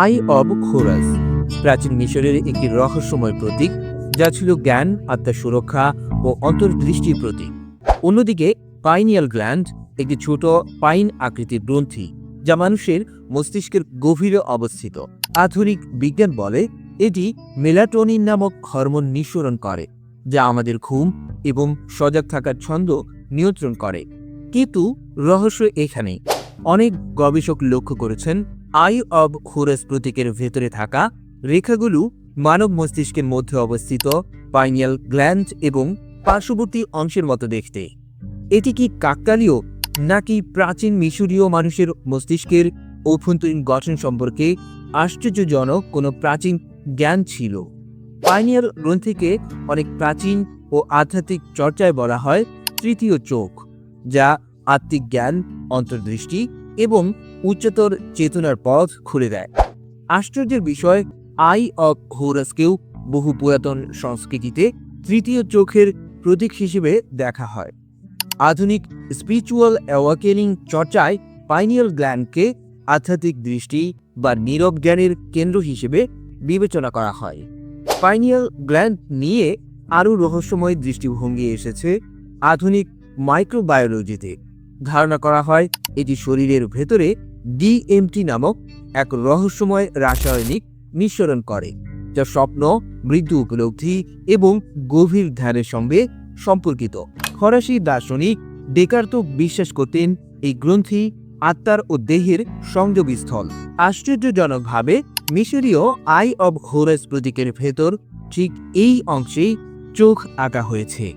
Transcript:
I of খোরাস, প্রাচীন মিশরের একটি রহস্যময় প্রতীক, যা ছিল জ্ঞান, আত্মার সুরক্ষা ও অন্তর্দৃষ্টির প্রতীক। অন্যদিকে, পাইনিয়াল গ্ল্যান্ড একটি ছোট পাইন আকৃতির গ্রন্থি, যা মানুষের মস্তিষ্কের গভীরে অবস্থিত। আধুনিক বিজ্ঞান বলে এটি মেলাটোনিন নামক হরমোন নিঃসরণ করে, যা আমাদের ঘুম এবং সজাগ থাকার ছন্দ নিয়ন্ত্রণ করে। কিন্তু রহস্য এখানেই। অনেক গবেষক লক্ষ্য করেছেন আই অব হোরাস প্রতীকের ভেতরে থাকা রেখাগুলো মানব মস্তিষ্কের মধ্যে অবস্থিত, পাইনিয়াল গ্ল্যান্ড এবং পার্শ্ববর্তী অংশের মতো দেখতে। এটি কি কাকতালীয় নাকি প্রাচীন মিশরীয় মানুষের মস্তিষ্কের অভ্যন্তরীণ গঠন সম্পর্কে আশ্চর্যজনক কোনো প্রাচীন জ্ঞান ছিল? পাইনিয়াল গ্রন্থিকে অনেক প্রাচীন ও আধ্যাত্মিক চর্চায় বলা হয় তৃতীয় চোখ, যা আত্মিক জ্ঞান, অন্তর্দৃষ্টি এবং উচ্চতর চেতনার পথ খুলে দেয়। আশ্চর্যের বিষয়, আই অব হোরাসকেও বহু পুরাতন সংস্কৃতিতে তৃতীয় চোখের প্রতীক হিসেবে দেখা হয়। আধুনিক স্পিরিচুয়াল অ্যাওয়াকেনিং চর্চায় পাইনিয়াল গ্ল্যান্ডকে আধ্যাত্মিক দৃষ্টি বা নীরব জ্ঞানের কেন্দ্র হিসেবে বিবেচনা করা হয়। পাইনিয়াল গ্ল্যান্ড নিয়ে আরও রহস্যময় দৃষ্টিভঙ্গি এসেছে আধুনিক মাইক্রোবায়োলজিতে। ধারণা করা হয় এটি শরীরের ভেতরে ডিএমটি নামক এক রহস্যময় রাসায়নিক নিঃসরণ করে, যা স্বপ্ন মৃত্যু উপলব্ধি এবং গভীর ধ্যানের সঙ্গে সম্পর্কিত। ফরাসি দার্শনিক ডেকার্ত বিশ্বাস করতেন এই গ্রন্থি আত্মার ও দেহের সংযোগস্থল। আশ্চর্যজনকভাবে মিশরীয় আই অব হোরাস প্রতীকের ভেতর ঠিক এই অংশেই চোখ আঁকা হয়েছে।